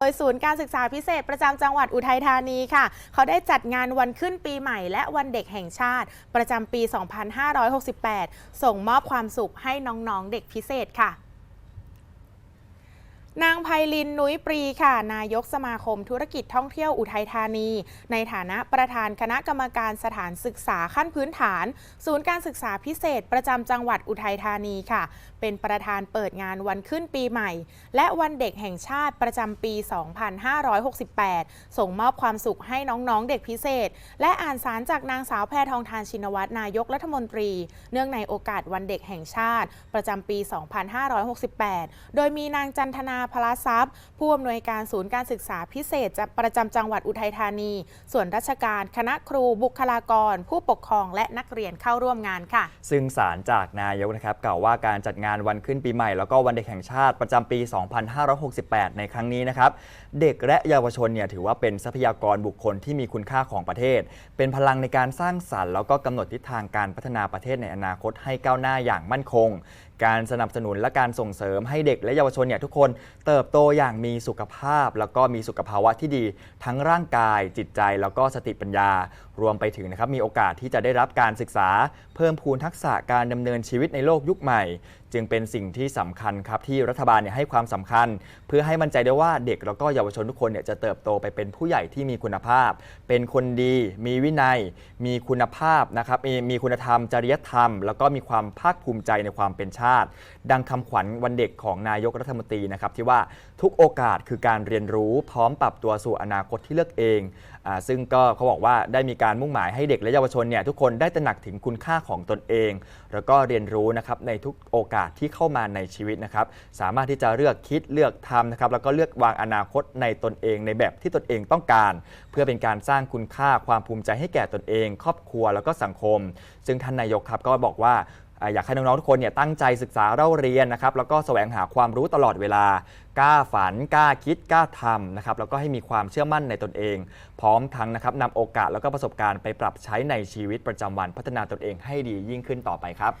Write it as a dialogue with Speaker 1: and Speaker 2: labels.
Speaker 1: โดยศูนย์การศึกษาพิเศษประจำจังหวัดอุทัยธานีค่ะ เขาได้จัดงานวันขึ้นปีใหม่ และวันเด็กแห่งชาติ ประจำปี 2568 ส่งมอบความสุขให้น้องๆเด็กพิเศษค่ะ นางไพลินนุ้ยปรีค่ะ นายกสมาคมธุรกิจท่องเที่ยวอุทัยธานี ในฐานะประธานคณะกรรมการสถานศึกษาขั้นพื้นฐาน ศูนย์การศึกษาพิเศษ ประจำจังหวัดอุทัยธานีค่ะ เป็นประธานเปิดงานวันขึ้นปีใหม่ และวันเด็กแห่งชาติประจำปี 2568 ส่งมอบความสุขให้น้องๆเด็กพิเศษ และอ่านสารจากนางสาวแพทองทานชินวัตรนายกรัฐมนตรี เนื่องในโอกาสวันเด็กแห่งชาติ ประจำปี 2568 โดยมีนางจันทนาพลาทรัพย์ ผู้อำนวยการศูนย์การศึกษาพิเศษประจำจังหวัดอุทัยธานี ส่วนราชการคณะครูบุคลากร ผู้ปกครองและนักเรียนเข้าร่วมงานค่ะ
Speaker 2: ซึ่งสารจากนายกนะครับกล่าวว่าการจัดงานวันขึ้นปีใหม่ แล้วก็วันเด็กแห่งชาติประจำปี 2568 ในครั้งนี้นะครับเด็กและเยาวชนเนี่ยถือว่าเป็นทรัพยากรบุคคลที่มีคุณค่าของประเทศ เป็นพลังในการสร้างสรรค์แล้วก็กำหนดทิศทางการพัฒนาประเทศในอนาคตให้ก้าวหน้าอย่างมั่นคง การสนับสนุนและการส่งเสริมให้เด็กและเยาวชนเนี่ยทุกคนเติบโตอย่างมีสุขภาพ แล้วก็มีสุขภาวะที่ดี ทั้งร่างกายจิตใจ แล้วก็สติปัญญา รวมไปถึงนะครับมีโอกาสที่จะได้รับการศึกษา เพิ่มพูนทักษะการดำเนินชีวิตในโลกยุคใหม่จึงเป็นสิ่งที่สำคัญครับที่รัฐบาลเนี่ยให้ความสำคัญ เพื่อให้มั่นใจได้ว่าเด็กแล้วก็เยาวชนทุกคนเนี่ยจะเติบโตไปเป็นผู้ใหญ่ที่มีคุณภาพ เป็นคนดี มีวินัย มีคุณภาพนะครับมีมีคุณธรรม จริยธรรม แล้วก็มีความภาคภูมิใจในความเป็นชาติ ดังคำขวัญวันเด็กของนายกรัฐมนตรีนะครับที่ว่าทุกโอกาสคือการเรียนรู้พร้อมปรับตัวสู่อนาคตที่เลือกเองอซึ่งก็เขาบอกว่าได้มีการมุ่งหมายให้เด็กและเยาวชนเนี่ยทุกคนได้ตระหนักถึงคุณค่าของตนเอง แล้วก็เรียนรู้นะครับในทุกโอกาสที่เข้ามาในชีวิตนะครับ สามารถที่จะเลือกคิดเลือกทำนะครับแล้วก็เลือกวางอนาคตในตนเองในแบบที่ตนเองต้องการ เพื่อเป็นการสร้างคุณค่าความภูมิใจให้แก่ตนเอง ครอบครัวแล้วก็สังคม ซึ่งท่านนายกครับก็บอกว่าอยากให้น้องๆทุกคนเนี่ยตั้งใจศึกษาเล่าเรียนนะครับแล้วก็แสวงหาความรู้ตลอดเวลากล้าฝันกล้าคิดกล้าทำนะครับแล้วก็ให้มีความเชื่อมั่นในตนเอง พร้อมทั้งนะครับนำโอกาสแล้วก็ประสบการณ์ไปปรับใช้ในชีวิตประจำวันพัฒนาตนเองให้ดียิ่งขึ้นต่อไปครับ